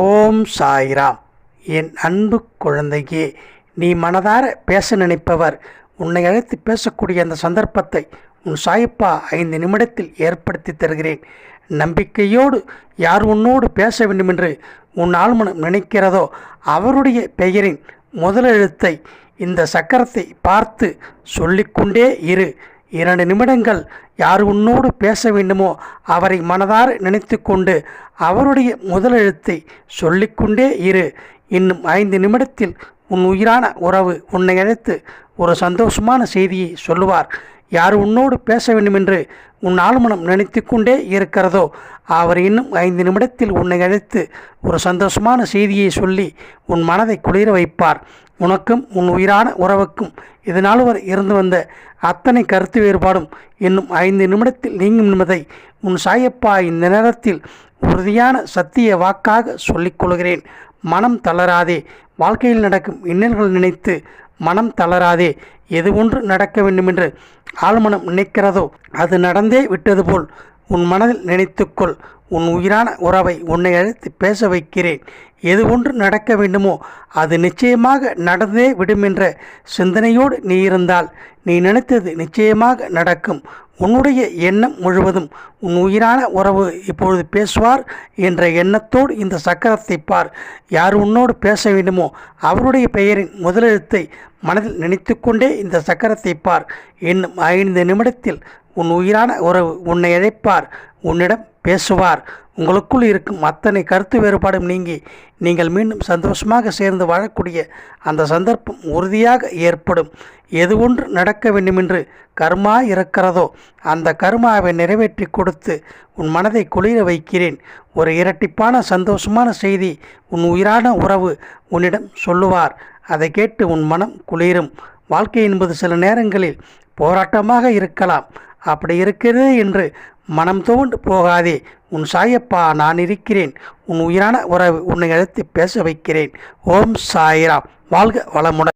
ஓம் சாய்ராம். என் அன்பு குழந்தையே நீ மனதார பேச நினைப்பவர் உன்னை அழைத்து பேசக்கூடிய அந்த சந்தர்ப்பத்தை உன் சாயப்பா ஐந்து நிமிடத்தில் ஏற்படுத்தி தருகிறேன். நம்பிக்கையோடு யார் உன்னோடு பேச வேண்டுமென்று உன் ஆழ்மனம் நினைக்கிறதோ அவருடைய பெயரின் முதலெழுத்தை இந்த சக்கரத்தை பார்த்து சொல்லிக்கொண்டே இரு. இரண்டு நிமிடங்கள் யார் உன்னோடு பேச வேண்டுமோ அவரை மனதார நினைத்து கொண்டு அவருடைய முதலெழுத்தை சொல்லிக்கொண்டே இரு. இன்னும் ஐந்து நிமிடத்தில் உன் உயிரான உறவு உன்னை அழைத்து ஒரு சந்தோஷமான செய்தியை சொல்லுவார். யார் உன்னோடு பேச வேண்டுமென்று உன் ஆழ்மனம் நினைத்து கொண்டே இருக்கிறதோ அவர் இன்னும் ஐந்து நிமிடத்தில் உன்னை அழைத்து ஒரு சந்தோஷமான செய்தியை சொல்லி உன் மனதை குளிர வைப்பார். உனக்கும் உன் உயிரான உறவுக்கும் இதனால் வரை இருந்து வந்த அத்தனை கருத்து வேறுபாடும் இன்னும் ஐந்து நிமிடத்தில் நீங்கும் என்பதை உன் சாயப்பா இந்த நேரத்தில் உறுதியான சத்திய வாக்காக சொல்லிக் கொள்கிறேன். மனம் தளராதே. வாழ்க்கையில் நடக்கும் இன்னல்கள் நினைத்து மனம் தளராதே. எது ஒன்று நடக்க வேண்டுமென்று ஆழ்மனம் நினைக்கிறதோ அது நடந்தே விட்டது போல் உன் மனதில் நினைத்துக்கொள். உன் உயிரான உறவை உன்னை அழைத்து பேச வைக்கிறேன். எது ஒன்று நடக்க வேண்டுமோ அது நிச்சயமாக நடந்தே விடும் என்ற சிந்தனையோடு நீ இருந்தால் நீ நினைத்தது நிச்சயமாக நடக்கும். உன்னுடைய எண்ணம் முழுவதும் உன் உயிரான உறவு இப்பொழுது பேசுவார் என்ற எண்ணத்தோடு இந்த சக்கரத்தை பார். யார் உன்னோடு பேச வேண்டுமோ அவருடைய பெயரின் முதலெழுத்தை மனதில் நினைத்து கொண்டே இந்த சக்கரத்தை பார். இன்னும் ஐந்து நிமிடத்தில் உன் உயிரான உறவு உன்னை அழைப்பார். உன்னிடம் பேசுவார். உங்களுக்குள் இருக்கும் அத்தனை கருத்து வேறுபாடும் நீங்கி நீங்கள் மீண்டும் சந்தோஷமாக சேர்ந்து வாழக்கூடிய அந்த சந்தர்ப்பம் உறுதியாக ஏற்படும். எது ஒன்று நடக்க வேண்டுமென்று கர்மா இருக்கிறதோ அந்த கர்மாவை நிறைவேற்றி கொடுத்து உன் மனதை குளிர வைக்கிறேன். ஒரு இரட்டிப்பான சந்தோஷமான செய்தி உன் உயிரான உறவு உன்னிடம் சொல்லுவார். அதை கேட்டு உன் மனம் குளிரும். வாழ்க்கை என்பது சில நேரங்களில் போராட்டமாக இருக்கலாம். அப்படி இருக்கிறது என்று மனம் தோண்டு போகாதே. உன் சாயப்பா நான் இருக்கிறேன். உன் உயிரான உறவு உன்னை அழைத்து பேச வைக்கிறேன். ஓம் சாய்ராம். வாழ்க வளமுடன்.